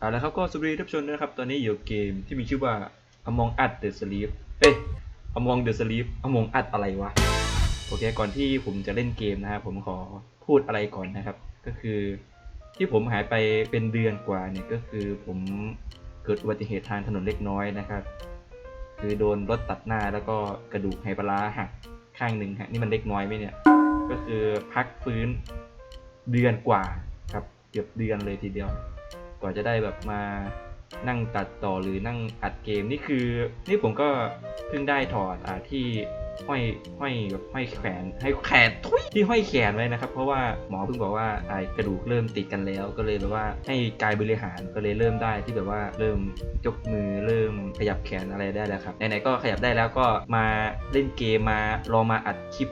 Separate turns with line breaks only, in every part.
เอาละครับก็สวัสดีท่านผู้ชมด้วยนะครับ ตอนนี้อยู่เกมที่มีชื่อว่า Among Us The Sleep เอ้ย Among the Sleep Among Us อะไรวะ โอเค ก่อนที่ผมจะเล่นเกมนะครับผมขอพูดอะไรก่อนนะครับ ก็คือที่ผมหายไปเป็นเดือนกว่าเนี่ยก็คือผมเกิดอุบัติเหตุทางถนนเล็กน้อยนะครับ คือโดนรถตัดหน้าแล้วก็กระดูกไหปลาร้าหักข้างหนึ่งฮะนี่มันเล็กน้อยไหมเนี่ย ก็คือพักฟื้นเดือนกว่าครับเกือบเดือนเลยทีเดียว กว่าจะได้แบบมานั่งตัดต่อหรือนั่งอัดเกมนี่คือ นี่ผมก็เพิ่งได้ถอดอ่าที่ห้อยห้อยแบบห้อยแขนให้แขนทุยที่ห้อยแขนไว้นะครับ เพราะว่าหมอเพิ่งบอกว่าไอกระดูกเริ่มติดกันแล้ว ก็เลยแบบว่าให้กายบริหารก็เลยเริ่มได้ที่แบบว่าเริ่มยกมือเริ่มขยับแขนอะไรได้แล้วครับไหนๆก็ขยับได้แล้วก็มาเล่นเกมมาลองมาอัดคลิป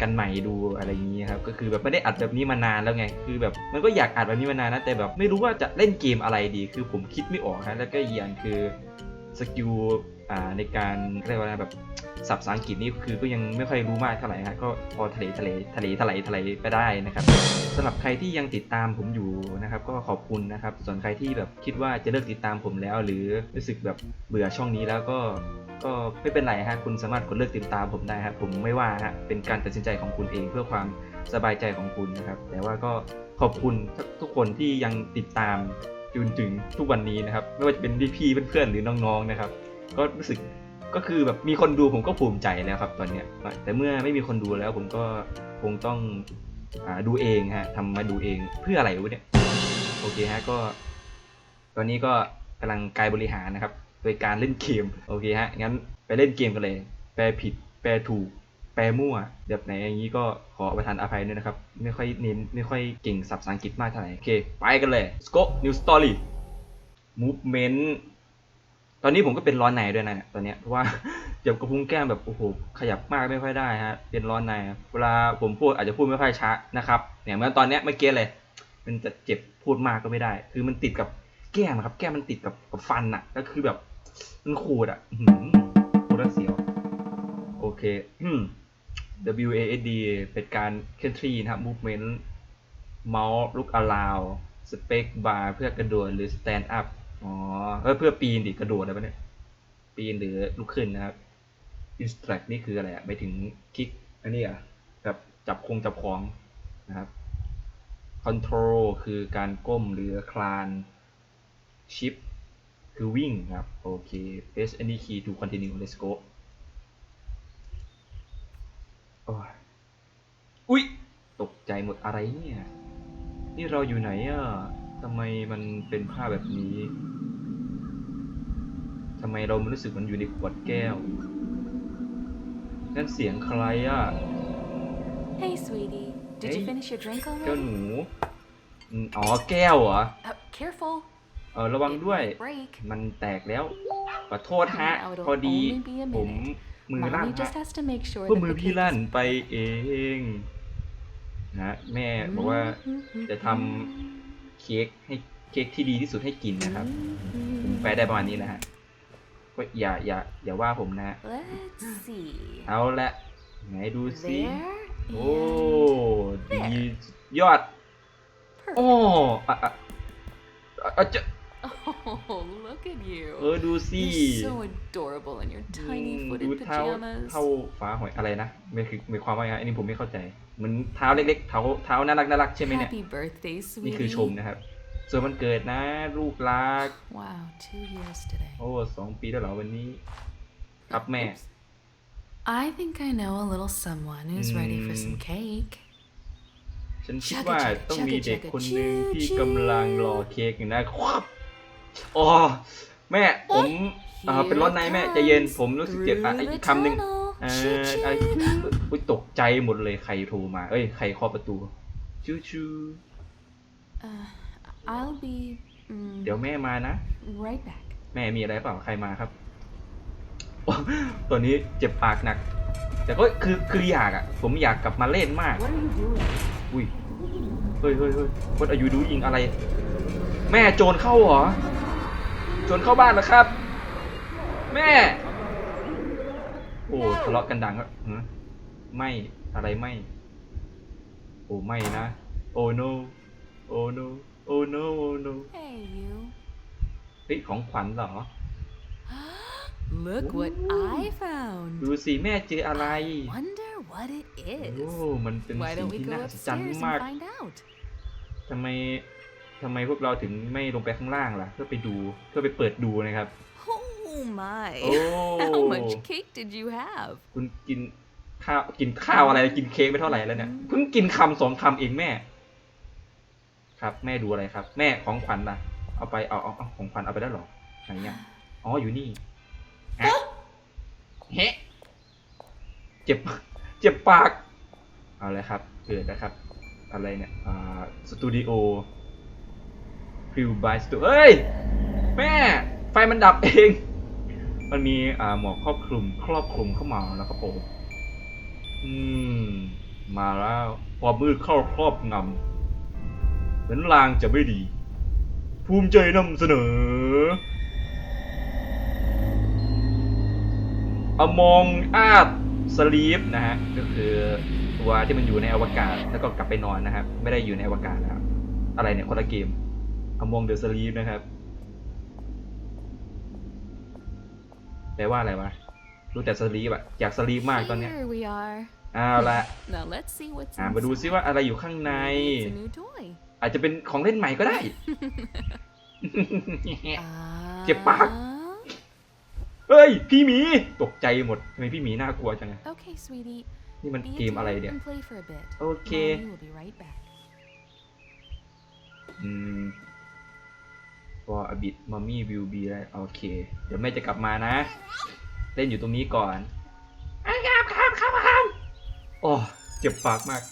กันใหม่ดูอะไรอย่างนี้ครับก็คือแบบไม่ได้อัดแบบนี้มานานแล้วไง คือแบบมันก็อยากอัดแบบนี้มานานนะแต่แบบไม่รู้ว่าจะเล่นเกมอะไรดี คือผมคิดไม่ออกนะแล้วก็อีกอย่างคือสกิลอ่าในการเรียกว่าอะไรแบบ ศัพท์ภาษาอังกฤษนี่คือก็ยังไม่ค่อยรู้มากเท่าไหร่ฮะก็พอทะเลทะเลทะเลทะเลทะเลไปได้นะครับสำหรับใครที่ยังติดตามผมอยู่นะครับ ก็ขอบคุณนะครับ ส่วนใครที่แบบคิดว่าจะเลิกติดตามผมแล้ว หรือรู้สึกแบบเบื่อช่องนี้แล้วก็ก็ไม่เป็นไรฮะคุณสามารถกดเลิกติดตามผมได้ครับผมไม่ว่าฮะเป็นการตัดสินใจของคุณเองเพื่อความสบายใจของคุณนะครับ แต่ว่าก็ขอบคุณทุกคนที่ยังติดตามจนถึงทุกวันนี้นะครับ ไม่ว่าจะเป็นพี่ๆเพื่อนๆหรือน้องๆนะครับ ก็รู้สึก ก็คือแบบมีคนดูผมก็ภูมิใจแล้วครับตอนเนี้ยแต่เมื่อไม่มีคนดูแล้วผมก็คงต้องอดูเองฮะทำมาดูเองเพื่ออะไรวะเนี่ยโอเคฮะก็ ตอนนี้ก็กำลังกายบริหารนะครับ โดยการเล่นเกมโอเคฮะงั้นไปเล่นเกมกันเลย แปลผิด แปลถูก แปลมั่วแบบไหนอย่างนี้ก็ขอประทานอภัยด้วยนะครับ ไม่ค่อยเน้นไม่ค่อยเก่งศัพท์ภาษาอังกฤษมากเท่าไหร่โอเค ไปกันเลย Let's go new story movement ตอนนี้ผมก็เป็นร้อนในด้วยนะตอนเนี้ยเพราะว่าเจ็บกระพุ้งแก้มแบบโอ้โหขยับมากไม่ค่อยได้ฮะเป็นร้อนในเวลาผมพูดอาจจะพูดไม่ค่อยชัดนะครับเนี่ยเมื่อตอนเนี้ยเมื่อกี้เลย มันจะเจ็บพูดมากก็ไม่ได้ คือมันติดกับแก้มครับ แก้มมันติดกับกับฟันอะก็คือแบบมันขูดอะอื้อหือขูดแล้วเสียวโอเคอืม W A S D เป็นการเคลื่อนที่นะครับ movement mouse look around space bar เพื่อกระโดดหรือ stand up อ๋ อเออเพื่อปีนดิกระโดดอะไรปะเนี่ย ปีนหรือลุกขึ้นนะครับ instruct นี่คืออะไรอะไปถึงคลิกอันนี้อะแบบจับคงจับของนะครับ control คือการก้มหรือคลาน shift คือวิ่งครับ โอเค press any key to continue let's go โอ้ยอุ๊ยตกใจหมดอะไรเนี่ย นี่เราอยู่ไหนอะ ทำไมมันเป็นภาพแบบนี้ทำไมเรามันรู้สึกมันอยู่ในขวดแก้ว นั่นเสียงใครอะ
Hey, sweetie. Did
Hey.
you finish your drink
แก้ว
already?
หนูอืมอ๋อแก้วเหรอ
Uh, careful.
เออระวัง
It
ด้วย
might break.
มันแตกแล้ว ขอโทษฮะ
Now it'll
พอดี
only be a
ผม
minute.
มือลั่น
Mommy
ฮะ
just has to make sure
พวก
that
มือ
the
พี่
cake
ลั่น
is
ไปเอง นะ แม่บอกว่าจะทำ เค้กให้เค้กที่ดีที่สุดให้กินนะครับ ผมแปลได้ประมาณนี้แหละฮะก็อย่าอย่าอย่าว่าผมนะ
Let's see.
เอาละไหนดูซิ
There
โอ้
and
ดียอด โอ้
perfect.
อะอะอะอะจะ
Oh, look at
เอ
you.
อดูสิ
You're so adorable in your
อืม
tiny
ดู
footed
เท้า
pajamas.
เท้าฟ้าหอยอะไรนะไม่คือมีความว่าไงอันนี้ผมไม่เข้าใจเหมือนเท้าเล็กๆเท้าเท้าน่ารักน่ารักใช่ไหมเนี่ย
Happy birthday,
นี่คือ
sweetie.
ชมนะครับ ส่วนมันเกิดนะลูกรัก
Wow, two years today.
โอ้สองปีแล้วเหรอวันนี้ ครับแม่
Oops. I think I know a little someone who's ready for some
Hmm.
cake.
ฉันคิด
Chugga
ว่า
chugga
ต้องมี
chugga
เด็ก
chugga
คนหนึ่ง
choo
ที่
choo
กำลังรอเค้กอยู่นะครับ อ๋อแม่ผมเอ่อเป็นร้อนในแม่ใจเย็นผมรู้สึกเจ็บอะ
Through
อี
the
กคำหนึ่ง
tunnel.
เอ่อ
Choo
ไอ้
choo.
อุ้ยตกใจหมดเลยใครโทรมา เอ้ยใครเคาะประตูชูชู
Uh, I'll be mm,
เดี๋ยวแม่มานะ
right back.
แม่มีอะไรเปล่าใครมาครับ ตัวนี้เจ็บปากหนัก แต่ก็คือคืออยากอะ ผมอยากกลับมาเล่นมาก
What are you doing?
อุ้ยเฮ้ยเฮ้ยเฮ้ยวัดอายุดูยิงอะไร แม่โจรเข้าเหรอ โจรเข้าบ้านเหรอครับ แม่ โอ้ทะเลาะกันดังก็ไม่อะไรไม่ โอ้ไม่นะ โอ้ no โอ้ no โอ้ no โอ้ no
Hey, you.
เฮ้ยของขวัญเหรอ
Look what I found.
ดูสิแม่เจออะไร
Wonder what it
โอ้
is.
มันเป็น
Why
สิ่ง
don't we
ที่
go
น่าอัศจรรย์
upstairs
มาก
and find out?
ทำไม ทำไมพวกเราถึงไม่ลงไปข้างล่างล่ะ เพื่อไปดูเพื่อไปเปิดดูนะครับ
Oh my.
โอ้
How much cake did you have?
คุณกินข้าวกินข้าวอะไรกินเค้กไปเท่าไหร่แล้วเนี่ยเพิ่งกินคำสองคำเองแม่ ครับ แม่ดูอะไรครับ แม่ของขวัญล่ะ เอาไปเอาเอาเอาของขวัญเอาไปได้วเหรอไหนเนี่ยอ๋ออยู่นี่ฮะเฮ้เจ็บเจ็บปาก เอาเลยครับเกิดนะครับ อะไรเนี่ยอ่าสตูดิโอ พิวบายสตูเฮ้ย แม่ ไฟมันดับเอง มันมีอ่าหมอกครอบคลุมครอบคลุมเข้ามาแล้วครับผมอืม มาแล้วความมืดเข้าครอบงำเหมือนลางจะไม่ดี ภูมิใจนำเสนอ อมองอาดสลีปนะฮะ ก็คือตัวที่มันอยู่ในอวกาศแล้วก็กลับไปนอนนะครับ ไม่ได้อยู่ในอวกาศนะครับ อะไรเนี่ยคนละเกม Among the Sleep นะครับ แปลว่าอะไรวะ รู้แต่สลีปอะอยากสลีปมากตอนเนี้ย
Here we are.
เอาละ
Now let's see what's
อ่า มาดูซิ
inside.
ว่าอะไรอยู่ข้างใน
Maybe It's a new toy.
อาจจะเป็นของเล่นใหม่ก็ได้
Ah.
เจ็บปาก เฮ้ย พี่หมี ตกใจหมดทำไมพี่หมีน่ากลัวจังอะ
Okay, sweetie.
นี่มัน
Be a
เกมอะไร
dear
เนี่ย
and play for a bit.
โอเค
Mommy will be right back.
อืม for a bit mommy will be ได้โอเค เดี๋ยวแม่จะกลับมานะ เล่นอยู่ตรงนี้ก่อนอะครับครับครับครับโอ้เจ็บปากมาก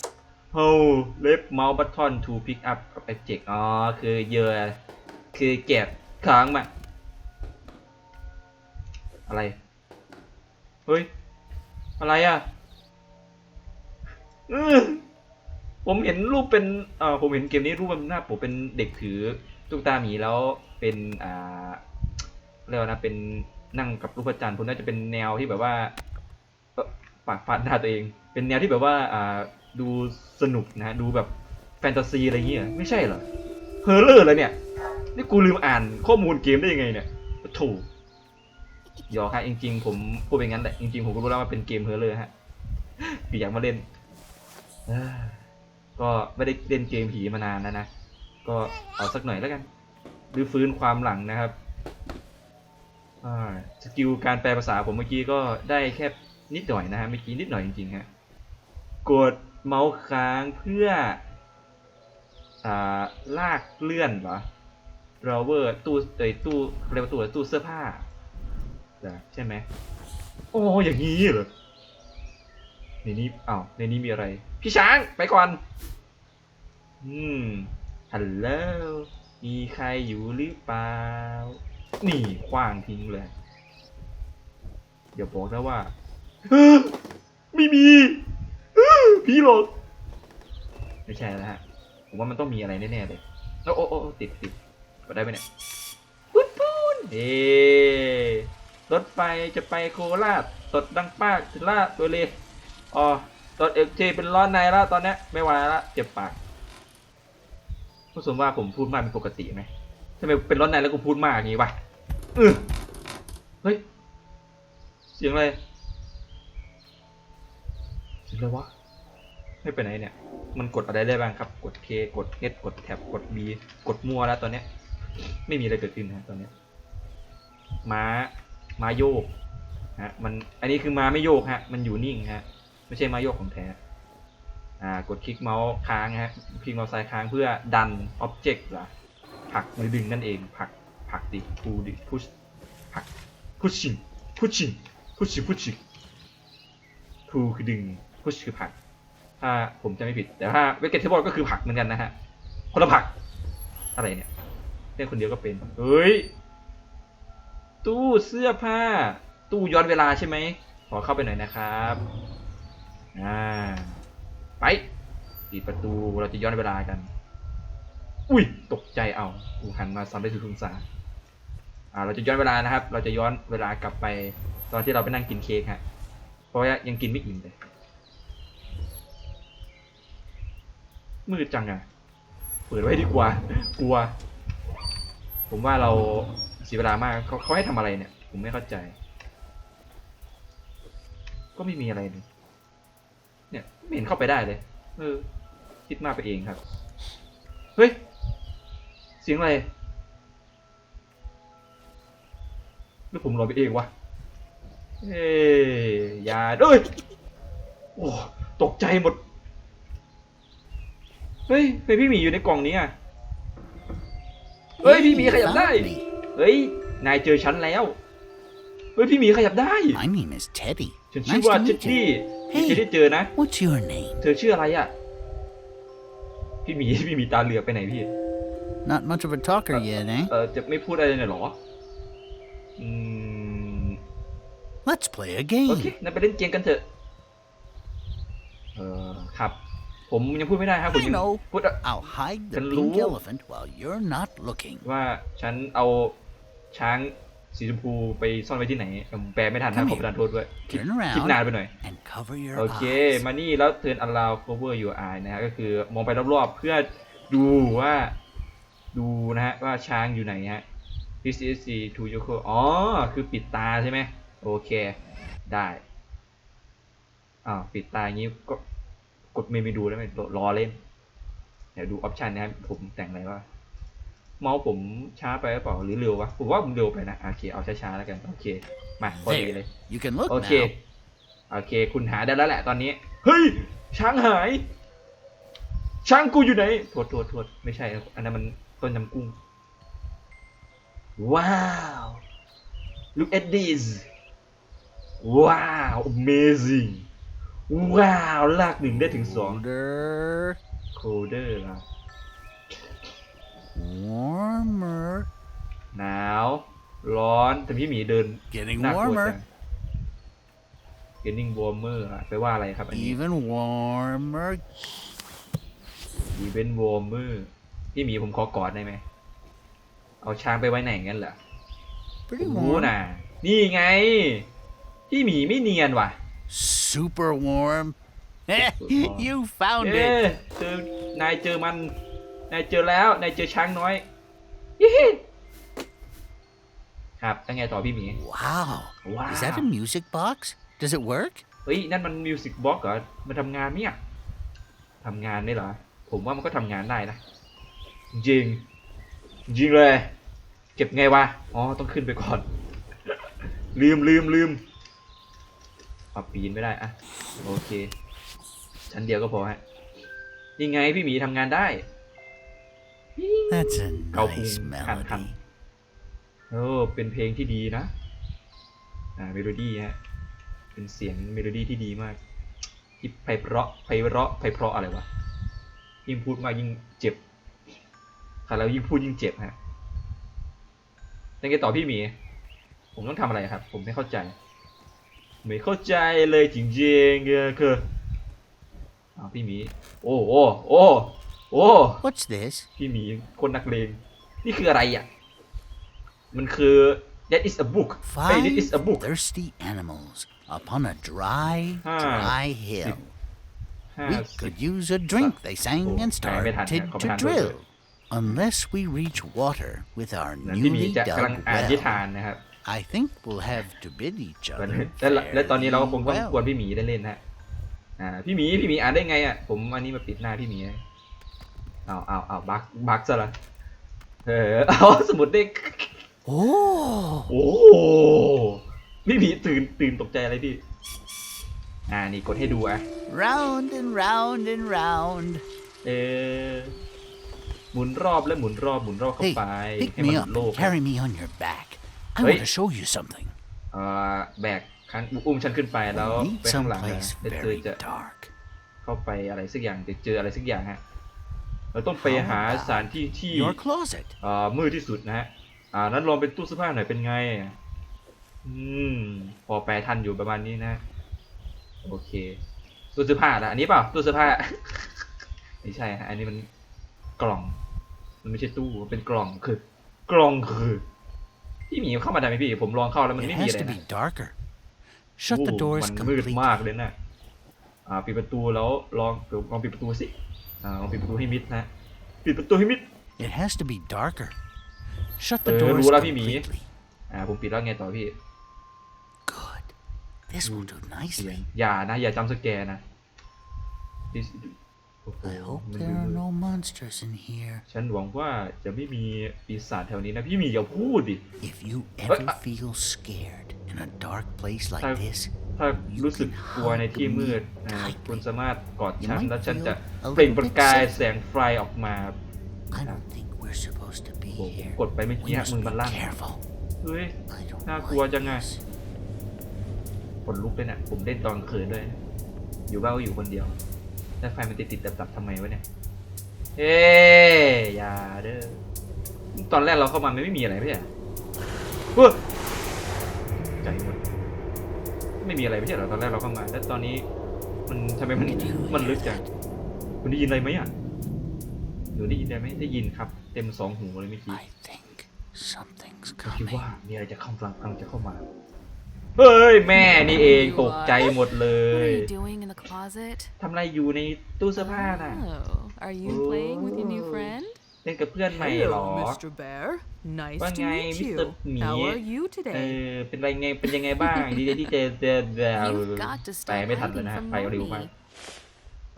How left mouse button to pick up object อ๋อ คือเหยอะคือเก็บค้างมา อะไร เฮ้ย อะไรอะอือผมเห็นรูปเป็นเอ่อผมเห็นเกมนี้รูปมันหน้าผมเป็นเด็กถือ ตุ๊กตาหมีแล้วเป็นอ่าเรียกว่านะเป็นนั่งกับรูปพระจันทร์ผมน่าจะเป็นแนวที่แบบว่าปากฟาดหน้าตัวเอง เป็นแนวที่แบบว่าอ่าดูสนุกนะดูแบบแฟนตาซีอะไรอย่างเงี้ยไม่ใช่เหรอเฮอร์เลอร์เลยเนี่ย นี่กูลืมอ่านข้อมูลเกมได้ยังไงเนี่ยถูกยอกฮะจริง ๆ ผมพูดเป็นงั้นแหละจริงๆผมก็รู้แล้วว่าเป็นเกมเฮอร์เลอร์ฮะคือยากมาเล่นก็ไม่ได้เล่นเกมผีมานานแล้วนะ ก็เอาสักหน่อยแล้วกันรื้อฟื้นความหลังนะครับสกิลการแปลภาษาผมเมื่อกี้ก็ได้แค่นิดหน่อยนะฮะเมื่อกี้นิดหน่อยจริงๆฮะกดเมาส์ค้างเพื่ออลากเลื่อนเหรอ r o v e r ตู้เอ้ยตู้เรียกว่าตู้อะไรตู้เสื้อผ้าใช่ไหมโอ้อย่างนี้เหรอในนี้อ้าวในนี้มีอะไร พี่ช้างไปก่อน อืม ฮัลโหล มีใครอยู่หรือเปล่า นี่คว้างทิ้งเลย เดี๋ยวบอกนะว่า ไม่มีเฮ้อพี่หลอกไม่ใช่แล้วฮะ ผมว่ามันต้องมีอะไรแน่ๆเลย โอ้โอ้โอ้ติดติดกดได้ไหมเนี่ยปุ้นปุ้นเอ๊รถไฟจะไปโคราชสดดังป้าถึงลาดตัวเลยอ๋อตอนเอกเจเป็นร้อนในแล้วตอนนี้ไม่ไหวแล้วเจ็บปาก ผู้สมว่าผมพูดมากเป็นปกติไหมทำไมเป็นร้อนในแล้วกูพูดมากอย่างงี้วะเออเฮ้ย เสียงอะไร เสียงอะไรวะ ไม่ไปไหนเนี่ย มันกดอะไรได้บ้างครับ กด K กด H กดแท็บกด B กดมัวแล้วตอนเนี้ย ไม่มีอะไรเกิดขึ้นนะตอนเนี้ย ม้า ม้าโยกฮะ มัน อันนี้คือม้าไม่โยกฮะ มันอยู่นิ่งฮะ ไม่ใช่ม้าโยกของแท้ อ่ากดคลิกเมาส์ค้างฮะคลิกเมาส์ซ้ายค้างเพื่อดัน object เหรอผลักหรือดึงนั่นเองผลักผลักดิพูดิ push ผลัก pushing pushing pushing pushing to คือดึง push คือผลัก ถ้าผมจะไม่ผิด แต่ถ้าเวกเกตเทเบิลก็คือผลักเหมือนกันนะฮะคนละผลัก อะไรเนี่ยเล่นคนเดียวก็เป็น เฮ้ย ตู้เสื้อผ้า ตู้ย้อนเวลาใช่ไหมขอเข้าไปหน่อยนะครับ อ่า ไปปิดประตูเราจะย้อนเวลากัน อุ้ยตกใจเอากูหันมาซ้ำได้ทุกทุงศาอ่าเราจะย้อนเวลานะครับ เราจะย้อนเวลากลับไปตอนที่เราไปนั่งกินเค้กฮะเพราะว่ายังกินไม่อิ่มเลยมืดจังอะเปิดไว้ดีกว่า กลัว ผมว่าเราเสียเวลามากเขาเขาให้ทำอะไรเนี่ย ผมไม่เข้าใจ ก็ไม่มีอะไรเลย ไม่เห็นเข้าไปได้เลย เออ คิดมากไปเองครับ เฮ้ย เสียงอะไรหรือผมหลอนไปเองวะ เอ้ยอย่าด้วยโอ้ตกใจหมด เฮ้ยเฮ้ยพี่หมีอยู่ในกล่องนี้อะ เฮ้ยพี่หมีขยับได้
found me.
เฮ้ยนายเจอฉันแล้ว เฮ้ยพี่หมีขยับได้
My name is Teddy.
ฉันชื่อ
Nice
ว่า
to
เท็ด
meet
ดี้
you.
ที่ได้
Hey,
เจอนะ
what's your name?
เธอชื่ออะไรอะ พี่หมี พี่หมีตาเหลือกไปไหนพี่
Not much of a talker yet, eh?
เออจะไม่พูดอะไรเลยเหรอ อืม
Let's play a
โอเค
game.
นั่นไปเล่นเกมกันเถอะ เออครับ ผมยังพูดไม่ได้ครับ ผม
I
ยัง
know.
พูดอะ
I'll hide the
Can
pink
Lou-
elephant while you're not looking.
ว่าฉันเอาช้าง สีชมพูไปซ่อนไว้ที่ไหนผมแปลไม่ทันนะ
Come
ผมประทานโทษด้วยคิด
Turn
คิด
around
นานไปหน่อย
and cover your
โอเค
eyes.
มานี่แล้ว turn allow cover your eye นะฮะก็คือมองไปรอบๆ เพื่อดูว่าดูนะฮะว่าช้างอยู่ไหนฮะ this is the to your cover อ๋อ คือปิดตาใช่ไหมโอเค ได้อ้าวปิดตาอย่างนี้ก็กดเมนูดูได้ไหมรรอเล่น เดี๋ยวดูออปชันนะครับผมแต่งอะไรว่า เมาส์ผมช้าไปหรือเปล่าหรือเร็ววะผมว่าผมเร็วไปนะโอเคเอาช้าๆแล้วกันโอเคมาพอดีเลย
There. You can look
โอเค
now.
โอเค คุณหาได้แล้วแหละตอนนี้ เฮ้ย ช้างหาย ช้างกูอยู่ไหนโทษโทษโทษไม่ใช่ อันนั้นมันต้นยำกุ้ง ว้าว look at this ว้าว amazing ว้าว ลากหนึ่งได้ถึงสอง
Colder,
โคเดอร์ละ
warmer,
หนาว ร้อนแต่พี่หมีเดิน
getting
น่ากลัวจัง
warmer,
getting warmer อะแปลว่าอะไรครับอันนี้
even warmer.
even warmer พี่หมีผมขอกอดได้ไหม เอาช้างไปไว้ไหนงั้นเหรอ
Pretty
ผมรู้
warm.
นะนี่ไง พี่หมีไม่เนียนว่ะ
Super warm. you found
เอ๊ะ
it.
เจอนายเจอมัน นายเจอแล้ว นายเจอช้างน้อยยี่หิครับแล้วไงต่อพี่หมี
Wow.
Wow.
Is that a music box? Does it work?
เฮ้ย นั่นมันมิวสิกบ็อกเหรอ มันทำงานเนี่ยทำงานได้เหรอ ผมว่ามันก็ทำงานได้นะจริงจริงเลย เก็บไงวะ อ๋อ ต้องขึ้นไปก่อน ลืมลืมลืมปรับปีนไม่ได้อะโอเค ชั้นเดียวก็พอฮะ ยังไงพี่หมีทำงานได้
That's a
Cậu
nice
cũng hành hành.
melody.
โอ้เป็นเพลงที่ดีนะ อ่าเมโลดี้ฮะ เป็นเสียงเมโลดี้ที่ดีมาก ที่ไพเราะไพเราะไพเราะอะไรวะ ยิ่งพูดมากยิ่งเจ็บค่ะแล้วยิ่งพูดยิ่งเจ็บฮะยังไงต่อพี่หมี ผมต้องทำอะไรครับ ผมไม่เข้าใจ ไม่เข้าใจเลยจริงๆเออคืออ้าวพี่หมี โอ้โอ้โอ้โอ้
What's this?
พี่หมีคนนักเลง นี่คืออะไรอะ มันคือ that is a book เฮ้ย that
Five
is a book
thirsty animals upon a dry,
Ah.
dry hill.
ห้า
We
สิบ
could use a drink, they sang
Oh,
and
I
started
haven't had that.
to
Come on,
drill. Unless we reach water with our
นะพี่หมี
newly
จะกำลัง
dug
อ่านนิทาน
well.
นะครับ
I think we'll have to bid each
และ
other
และและตอนนี้เราก็คงต้อง
fairly
กวน
well.
พี่หมีได้เล่นๆนะฮะอ่าพี่หมีพี่หมีอ่านได้ไงอะผมอันนี้มาปิดหน้าพี่หมีนะ เอาเอาเอาบักบักซะละเออเอาสมุดเด็ก
Oh,
โอ้พี่หมีตื่นตื่นตกใจอะไรพี่อ่านี่กดให้ดูอะ
round and round and round.
เออหมุนรอบและหมุนรอบหมุนรอบเข้า
Hey,
ไป
pick
ให้มั
me
น
up
โลก
and carry me on your back. I
Wait.
want to show you something.
เอ่อแบกคันอุ้มฉันขึ้นไปแล้ว
We need
ไปข้างหลังนะ
someplace
เดี๋ยวเธอ
very
จะ
dark.
เข้าไปอะไรสักอย่างเดี๋ยวเจออะไรสักอย่างฮะ เราต้องไปหาสถานที่ที่
Your closet.
เอ่อมืดที่สุดนะฮะอ่านั้นลองเป็นตู้เสื้อผ้าหน่อยเป็นไง อืม พอแปลทันอยู่ประมาณนี้นะ โอเค ตู้เสื้อผ้าละอันนี้เปล่า ตู้เสื้อผ้า ไม่ใช่ฮะ อันนี้มันกล่อง มันไม่ใช่ตู้มันเป็นกล่องคือ กล่องคือ พี่หมีเข้ามาได้ไหมพี่ ผมลองเข้าแล้วมัน
It
ไม่มี
has
อะไร
to
นะ
be darker. Shut the
โอ้
doors
มันมืด
completely.
มากเลยนะ อ่า ปิดประตูแล้วลองลองปิดประตูสิ อ่าลองปิดประตูให้มิดนะปิดประตูให้มิด
It has to be darker. Shut the
Uh,
doors
rule up, Mimi.
completely.
อ่าผมปิดแล้วไงต่อพี่
Good. This will do
เสียง
nicely.
อย่านะ อย่าจำสแกร์นะ This โอ้โห
I hope
มัน
there
ดู
are no monsters in here.
ฉันหวังว่าจะไม่มีปีศาจแถวนี้นะ พี่หมีอย่าพูดดิ
If you ever feel scared in a dark place like
Uh,
this,
ถ้ารู้สึกกลัวในที่มืดอ่าคุณสามารถกอดฉันแล้วฉันจะเปล่งประกายแสงไฟออกมา
I don't think we're supposed to be
โอ้โห
here.
กดไปเมื่อ
We
กี้
must
มือมัน
be
ลั่น
careful.
เฮ้ย
I don't
น่ากลัว
like
จังไง
this.
ขนลุกเลยเนี่ยผมเล่นตอนกลางคืนด้วยนะอยู่บ้านก็อยู่คนเดียวแล้วไฟมันติดติดดับดับๆทำไมวะเนี่ยเอ้ยอย่าเด้อตอนแรกเราเข้ามามันไม่มีอะไรไม่ใช่เหรอเฮ้ยใจหมดไม่มีอะไรไม่ใช่เหรอตอนแรกเราเข้ามาแล้วตอนนี้ มันทำไมมันมันลึกจังคุณได้ยินอะไรไหมอะหนูได้ยินอะไรไหมได้ยินครับ เต็มสองหูเลยเมื่อกี้
I think something's
ผมคิด
coming.
ว่ามีอะไรจะเข้ากำลังกำลังจะเข้ามา เฮ้ยแม่นี่เองตกใจหมดเล
What
ย
are you doing in the closet?
ทำอะไรอยู่ในตู้เสื้อผ้าน่ะ
Oh, are you playing with your new
Oh.
friend?
เล่น กับเพื่อนใหม่เหรอ
Hello, Mr. Bear. Nice
ว่า
to
ไง
meet
มิส
you.
เตอร์หมี
How are you
เอ
today?
อเป็นไรไงเป็นยังไงบ้างดีใจที่เจอเจอเจอ
You've got to
แปล
stop
ไม่ทันเลย
hiding
นะฮะ
from
ไปเร็วมาก
mommy.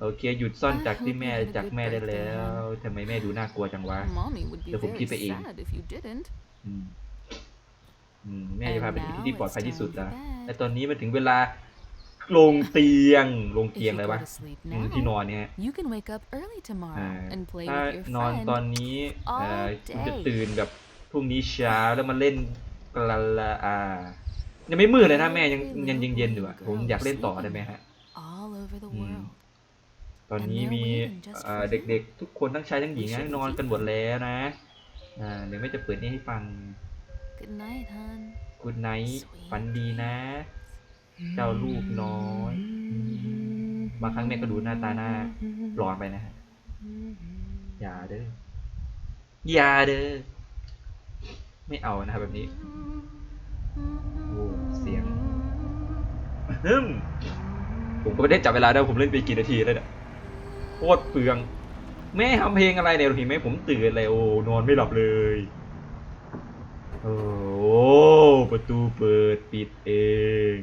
โอเคหยุดซ่อนจากที่แม่
I hope you had a
จาก
good
แม่ได้แล้ว
birthday,
ทำไมแม่ดูน่ากลัวจังวะ
Mommy would be
Để ผมคิด
very
ไปเอง
sad if you didn't.
อืมอืมแม่จะพาไปที่ที่
And now
ปลอดภัยที่สุด
it's
นะ
time for bed.
และตอนนี้มันถึงเวลา ลงเตียงลง
If
เตียง
you
อะไร
go
วะ
to sleep
อืมที่น
now,
อนเนี่ย
you can wake up early
อ่า
tomorrow and play
ถ้า
with your
นอนตอน
friend.
นี้
all
เอ่อคุณจะ
day
ตื่นแบบพรุ่งนี้เช้าแล้วมาเล่นกะละละอ่ายังไม่มืดเลยนะแม่ยังยังยังเย็นอยู่อะผมอยากเล่นต่อได้ไหมฮะ
all over the
Mm.
world.
ตอนนี้มีเอ่อเด็กๆ ทุกคนทั้งชายทั้งหญิงนะนอนกันหมดแล้วนะอ่าเดี๋ยวแม่จะเปิดนี่ให้ฟัง
Good night, hon.
กุดไนท์ฝันดีนะ เจ้าลูกน้อยบางครั้งแม่ก็ดูหน้าตาหน้าหลอนไปนะฮะอย่าเด้ออย่าเด้อไม่เอานะครับแบบนี้โอ้เสียงฮึมผมก็ไม่ได้จับเวลาด้วยผมเล่นไปกี่นาทีแล้วเนี่ยโคตรเปลืองแม่ทำเพลงอะไรเนี่ยเห็นไหมผมตื่นเลยโอ้นอนไม่หลับเลยโอ้ประตูเปิดปิดเอง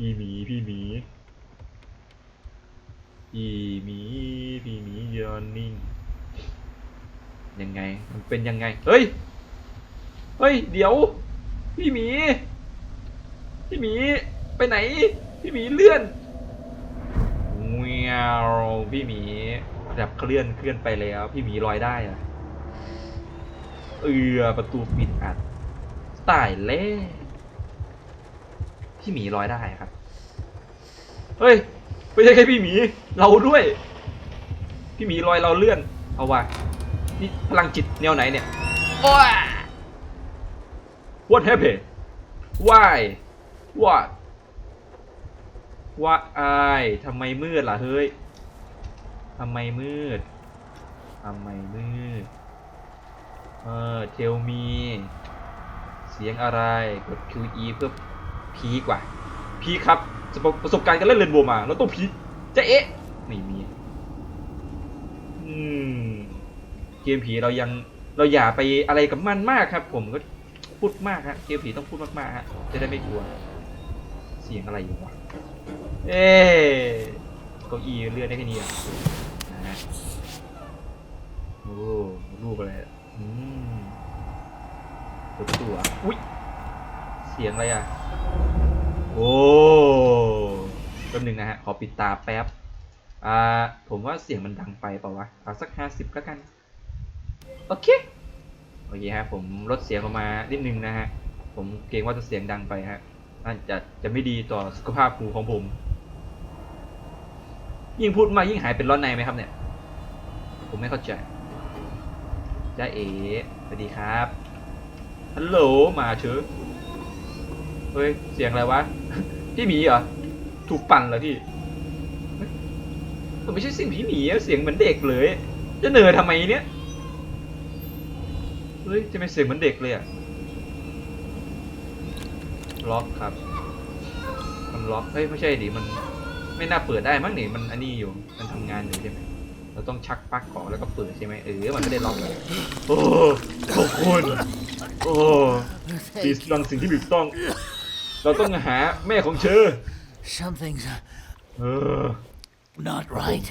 พี่หมีพี่หมีพี่หมีพี่หมียอนนิ่งยังไงมันเป็นยังไง เฮ้ย เฮ้ย เดี๋ยว พี่หมี พี่หมีไปไหน พี่หมีเลื่อนเวียวพี่หมีแบบเคลื่อนเคลื่อนไปแล้ว พี่หมีลอยได้อะเอือประตูปิดอัดตายแล้ว พี่หมีลอยได้ครับ เฮ้ย ไม่ใช่แค่พี่หมี เราด้วย พี่หมีลอยเราเลื่อน เอาว่ะนี่พลังจิตแนวไหนเนี่ยโอ้ย What happened Why What ว่าอายทำไมมืดล่ะเฮ้ยทำไมมืดทำไมมืด เออ tell me เสียงอะไร กด QE เพื่อ พีกว่า พีคครับประประสบการณ์การเล่นเรนโบว์มา แล้วต้องพีคจะเอ๊ะไม่มีอืมเกมผีเรายังเราอย่าไปอะไรกับมันมากครับ ผมก็พูดมากฮะเกมผีต้องพูดมากๆฮะจะได้ไม่กลัว เสียงอะไรอยู่วะเอ๊ะเก้าอี้เลื่อนได้แค่นี้อะนะฮะโอ้รูปอะไรอืมตัวตัวอุ้ยเสียงอะไรอะ โอ้แป๊บหนึงนะฮะ ขอปิดตาแป๊บ อ่า ผมว่าเสียงมันดังไปเปล่าวะ เอาสักห้าสิบแล้วกัน โอเค โอเคฮะ ผมลดเสียงออกมานิดนึงนะฮะ ผมเกรงว่าจะเสียงดังไปฮะน่าจะจะไม่ดีต่อสุขภาพหูของผม ยิ่งพูดมากยิ่งหายเป็นร้อนในไหมครับเนี่ย ผมไม่เข้าใจจ้าเอ๋สวัสดีครับ ฮัลโหล มาเชอ เฮ้ย เสียงอะไรวะ พี่หมีเหรอ ถูกปั่นเหรอพี่มันไม่ใช่เสียงผีหมีอะเสียงเหมือนเด็กเลย จะเหนื่อยทำไมเนี่ย เฮ้ย จะไม่เสียงเหมือนเด็กเลยอะล็อกครับ มันล็อก เฮ้ย ไม่ใช่ดิ มันไม่น่าเปิดได้มั้งนี่ มันอันนี้อยู่ มันทำงานอยู่ใช่ไหมเราต้องชักปลั๊กของแล้วก็เปิดใช่ไหมเออ มันไม่ได้ล็อกเลยโอ้ขอบคุณโอ้ที่
Thank
ทำสิ่งที่ถูกต้อง เราต้องหาแม่ของเธอ
Something's
เออ
not right.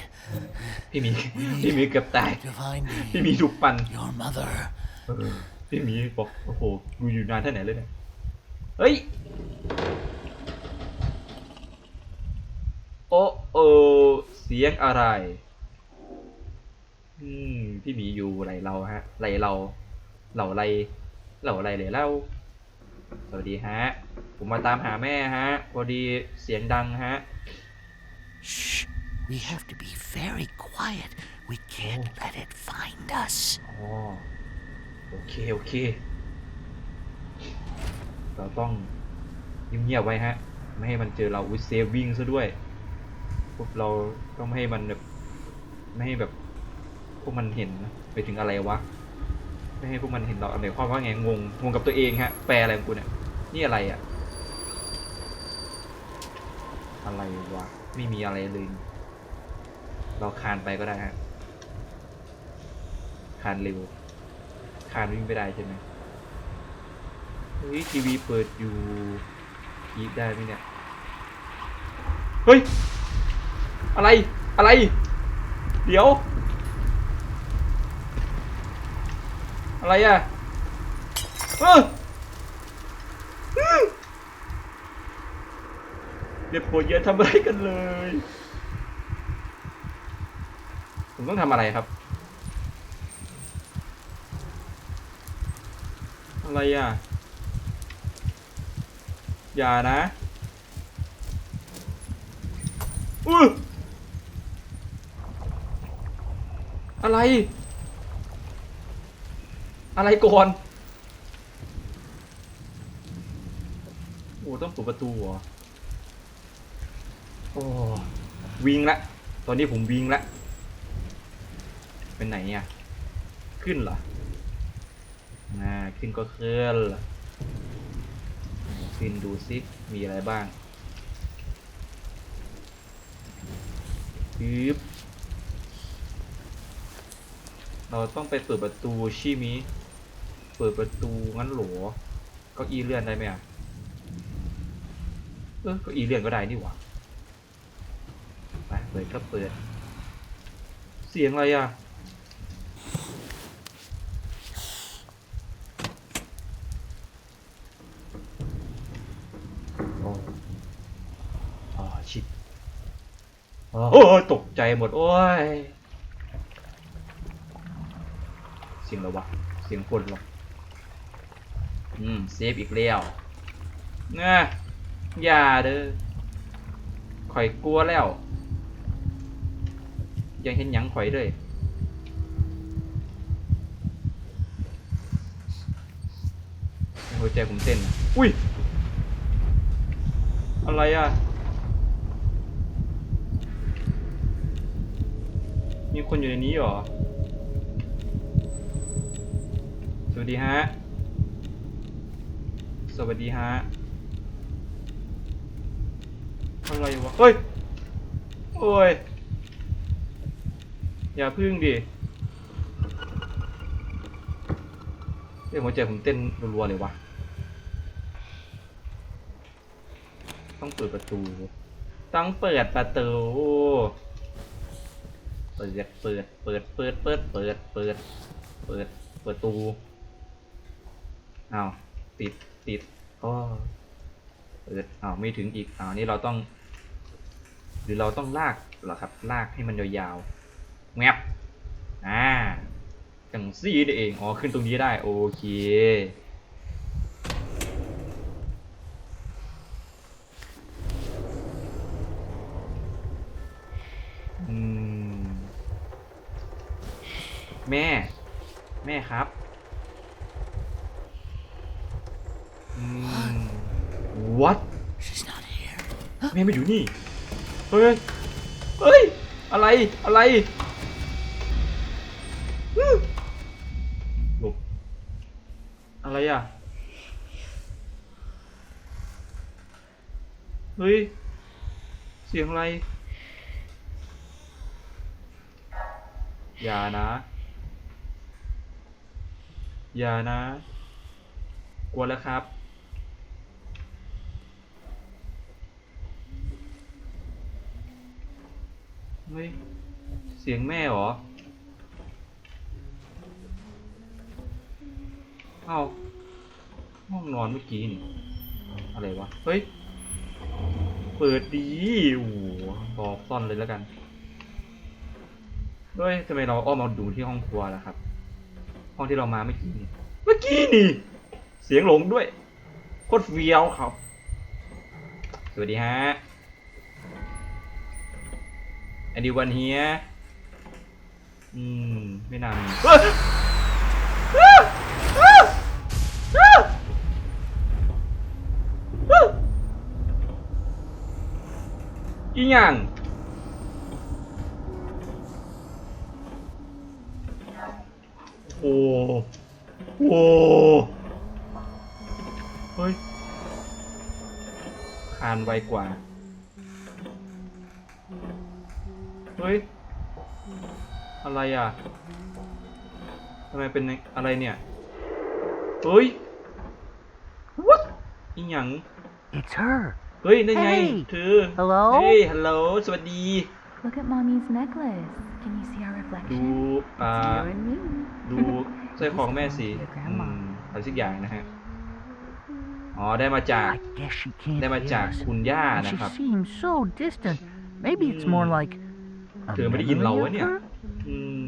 พี่หมีพี่หมีเกือบตาย
To find
พี่หมีถูกปั่น
your mother.
เออพี่หมีบอกโอ้โหกูอยู่นานแค่ไหนเลยเนี่ยเฮ้ยโอ้โอเสียงอะไร อืมพี่หมีอยู่ไหลเราฮะไหลเรา เหล่าไรเหล่าไรเลยเล่า สวัสดีฮะ ผมมาตามหาแม่ฮะ พอดีเสียงดังฮะ
Shh. We have to be very quiet. We can't let it find us.
อ๋อโอเค โอเค เราต้องเงียบๆไว้ฮะ ไม่ให้มันเจอเราวิเซฟวิ่งซะด้วยพวกเราต้องไม่ให้มันแบบ ไม่ให้แบบ พวกมันเห็นนะไปถึงอะไรวะ ไม่ให้พวกมันเห็นเราหมายความว่าไงงงงงกับตัวเองฮะแปลอะไรของกูเนี่ยนี่อะไรอะอะไรวะไม่มีอะไรเลย เราคานไปก็ได้ฮะคานเร็วคานวิ่งไม่ได้ใช่ไหมเฮ้ยทีวีเปิดอยู่ยีบได้ไหมเนี่ยเฮ้ยอะไรอะไร เดี๋ยว อะไรอะเอออื้อเดี๋ยวโปรดอย่าทำอะไรกันเลย ผมต้องทำอะไรครับ อะไรอะ อย่านะอุ้ยอะไร อะไรก่อน โอ้ต้องเปิดประตูเหรอ โอ้วิ่งละ ตอนนี้ผมวิ่งละเป็นไหนอะ ขึ้นเหรออ่าขึ้นก็ขึ้นล่ะขึ้นดูซิมีอะไรบ้างปึ๊บเราต้องไปเปิดประตูใชิมิ เปิดประตูงั้นโหรอเก็อีเลื่อนได้ไหมอะเออเก็อีเลื่อนก็ได้นี่หว่าไปเปิดก็เปิด เสียงอะไรอะโอ้อ๋อชิดโอ้ยตกใจหมด โอ้ย เสียงอะไรวะ เสียงคนเหรอ อืมเซฟอีกแล้วเน่ะอย่าเด้อข่อยกลัวแล้ว ยังเห็นหยังข่อยเลยหัวใจผมเต้น อุ้ย อะไรอะ มีคนอยู่ในนี้หรอ สวัสดีฮะ สวัสดีฮะอะไรวะเฮ้ย โอ้ย อย่าพึ่งดิเฮ้ยหัวใจผมเต้นรัวๆเลยวะ ต้องเปิดประตู ต้องเปิดประตู เปิด เปิด เปิด เปิด เปิด เปิด เปิด เปิดเปิดตูอ้าวติด ติดก็เปิดอ้าวไม่ถึงอีกอ้าวนี่เราต้อง หรือเราต้องลากเหรอครับ ลากให้มันยาวๆแงบอ่าจังซี่นี่เองอ๋อขึ้นตรงนี้ได้โอเคแม่ แม่ครับ แม่ไม่อยู่นี่ เฮ้ย เฮ้ย อะไร อะไรอื้อหลบอะไรอะ เฮ้ย เสียงอะไร อย่านะ อย่านะ กลัวแล้วครับ ฮ้ย เสียงแม่เหรอ เอ้าห้องนอนเมื่อกี้นี่ อะไรวะ เฮ้ย เปิดดีโอ้โหรอซ่อนเลยแล้วกัน เฮ้ยทำไมเราอ้อมมาดูที่ห้องครัวล่ะครับ ห้องที่เรามาเมื่อกี้นี่เมื่อกี้นี่ เสียงหลงด้วยโคตรเฟี้ยวครับ สวัสดีฮะ อืม ไม่นานเฮ้ยอ้าวอ้าวอ้าวอ้าวอีหยังโอ้โหเฮ้ยคานไวกว่า เฮ้ย อะไรอะทำไมเป็นอะไรเนี่ย เฮ้ย what อีหยัง
It's her.
เฮ้ยนั่นไง
Hey
เธอ
Hello?
เฮ้ย ฮัลโหล สวัสดี
Look at mommy's necklace. Can you see our
ดู
reflection?
อ่า
It's you and me.
ดูสร้อยของแม่สิ
Your
อื
grandma.
มอะไรสักอย่างนะฮะ อ๋อ ได้มาจาก
I guess she can't
ได้มา
hear
จาก
us.
คุณย่า
And
นะ
She
ครับ
seems so distant. Maybe it's more
Hmm.
like a
เธอไม่ได้ยินเรา
memory
วะ
of
เนี่ย
her?
อืม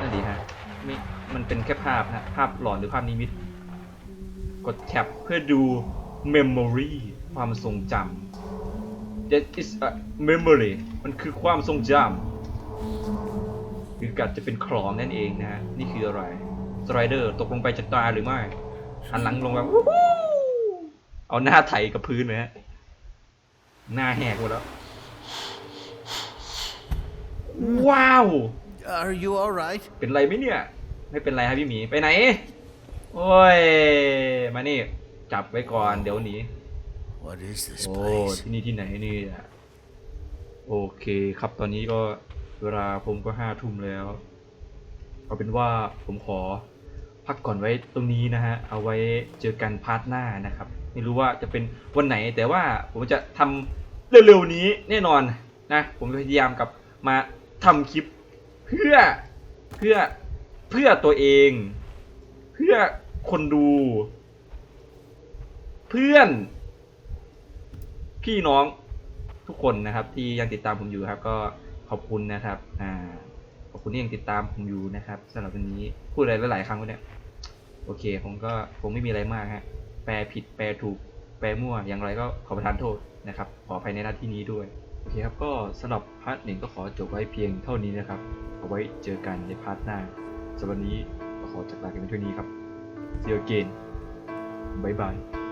นั่นดีฮะไม่มันเป็นแค่ภาพนะ ภาพหลอนหรือภาพนิมิต กดแท็บเพื่อดู memory ความทรงจำ that is a memory มันคือความทรงจำคือกัดจะเป็นคลองนั่นเองนะฮะ นี่คืออะไร สไลเดอร์ตกลงไปจากตาหรือไม่ หันหลังลงแบบวู้ฮู้เอาหน้าไถกับพื้นเลยฮะ หน้าแหกหมดแล้ว ว้าว
Are you all right?
เป็นไรไหมเนี่ย ไม่เป็นไรครับพี่หมี ไปไหน โอ้ย มานี่ จับไว้ก่อน เดี๋ยวหนี
What is this
โอ้
place?
ที่นี่ที่ไหนนี่อะโอเคครับตอนนี้ก็เวลาผมก็ห้าทุ่มแล้ว เอาเป็นว่าผมขอพักก่อนไว้ตรงนี้นะฮะ เอาไว้เจอกันพาร์ทหน้านะครับ ไม่รู้ว่าจะเป็นวันไหนแต่ว่าผมจะทำเร็วๆนี้แน่นอนนะ ผมจะพยายามกลับมา ทำคลิปเพื่อเพื่อเพื่อตัวเอง เพื่อคนดู เพื่อน พี่น้องทุกคนนะครับ ที่ยังติดตามผมอยู่ครับ ก็ขอบคุณนะครับ อ่า ขอบคุณที่ยังติดตามผมอยู่นะครับสำหรับวันนี้พูดอะไรหลายๆครั้งวเนี่ยโอเค ผมก็ผมไม่มีอะไรมากฮะแปลผิดแปลถูกแปลมั่วอย่างไรก็ขอประทานโทษนะครับ ขออภัยในหน้าที่นี้ด้วย โอเคครับก็สำหรับพาร์ทหนึ่งก็ขอจบไว้เพียงเท่านี้นะครับ เอาไว้เจอกันในพาร์ทหน้าสำหรับวันนี้ก็ขอจากลากันไปเท่านี้ครับ See you again บ๊ายบาย